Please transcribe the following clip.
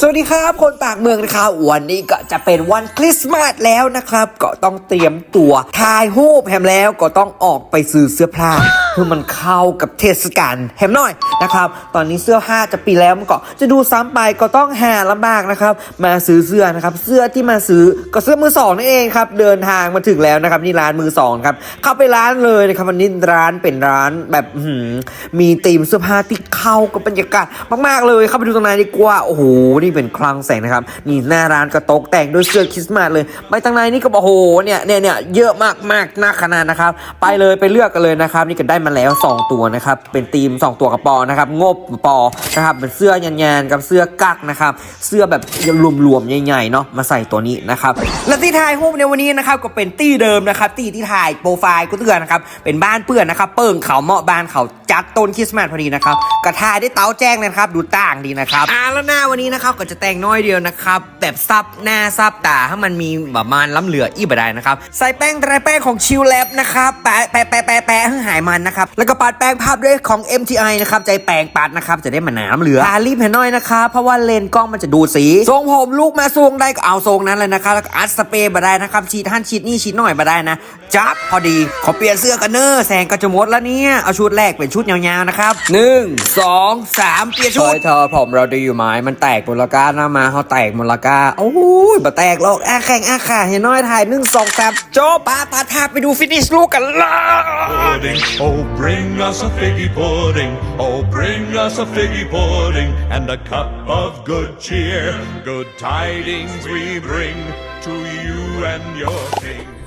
สวัสดีครับคนปากเมืองนะครับวันนี้ก็จะเป็นวันคริสต์มาสแล้วนะครับ ก็ต้องเตรียมตัวถ่ายรูปแฮมแล้วก็ต้องออกไปซื้อเสื้อผ้าเพื่อมันเข้ากับเทศกาลแฮมหน่อยนะครับ ตอนนี้เสื้อผ้าจะปีแล้วมันก็จะดูซ้ำไปก็ต้องหาลำบากนะครับ มาซื้อเสื้อนะครับ เสื้อที่มาซื้อก็เสื้อมือสองนั่นเองครับเดินทางมาถึงแล้วนะครับนี่ร้านมือสองครับเข้าไปร้านเลยนะครับวันนี้ร้านเป็นร้านแบบมีธีมเสื้อผ้าที่เข้ากับบรรยากาศมากๆเลยเข้าไปดูตรงไหนดีกว่าโอ้โหนี่เป็นคลังแสงนะครับ นี่หน้าร้านก็ตกแต่งด้วยเสื้อคริสต์มาสเลย ไปทางในนี่ก็โอ้โหเนี่ยเนี่ยเนี่ยเยอะมากมากน่าขนาดนะครับ ไปเลยไปเลือกกันเลยนะครับ นี่ก็ได้มาแล้ว 2 ตัวนะครับ เป็นทีม 2 ตัวกับปอนะครับงบปอนะครับเป็นเสื้อยันๆกับเสื้อกักนะครับ เสื้อแบบรวมๆใหญ่ๆเนาะมาใส่ตัวนี้นะครับและที่ถ่ายรูปในวันนี้นะครับก็เป็นตี้เดิมนะครับตี้ที่ถ่ายโปรไฟล์ก็เตือนนะครับเป็นบ้านเปื้อนนะครับเปิ่งเขาเหมาะบ้านเขาจัดต้นคริสต์มาสพอดีนะครับกระทายได้เตาแจ้งเลยนะครับ ดูต่างดีนะครับอ่าแล้วหน้าวันนี้นะครับก็จะแต่งน้อยเดียวนะครับแบบซับหน้าซับตาให้มันมีประมาณล้ำเหลืออีบดายนะครับใส่แป้งไตรแป้งของชิลแลบนะครับแปะแปะแปะแปะแปะให้หายมันนะครับแล้วก็ปัดแป้งภาพด้วยของ MTI นะครับใจแปลงปัดนะครับจะได้มาหนาล้ำเหลือทารีบให้น่อยนะครับเพราะว่าเลนกล้องมันจะดูสีทรงผมลูกมาทรงได้ก็เอาทรงนั้นเลยนะครับแล้วก็อัดสเปรย์มาได้นะครับฉีดท่านฉีดนี่ฉีดหน่อยมาได้นะจับพอดีขอเปลี่ยนเสื้อกันเนอร์แสงก็จะหมดแล้วเนี่ยเอาชุดแรกเป็นชุดยาวๆนะครับหนึ่งสองสามเปลี่ยนชุดเธอผมเราดีอยู่ไหมมันแตกมูลค่าหน้ามาเขาแตกมูลค่าโอ้ยบ่แตกหรอกอาแข่งอาขาเห็นน้อยถ่ายหนึ่งสองสามโจปาตาทาไปดูฟินิชลูกกันเลย pudding. Oh, bring us a figgy pudding. Oh, bring us a figgy pudding and a cup of good cheer. Good tidings we bring to you and your king.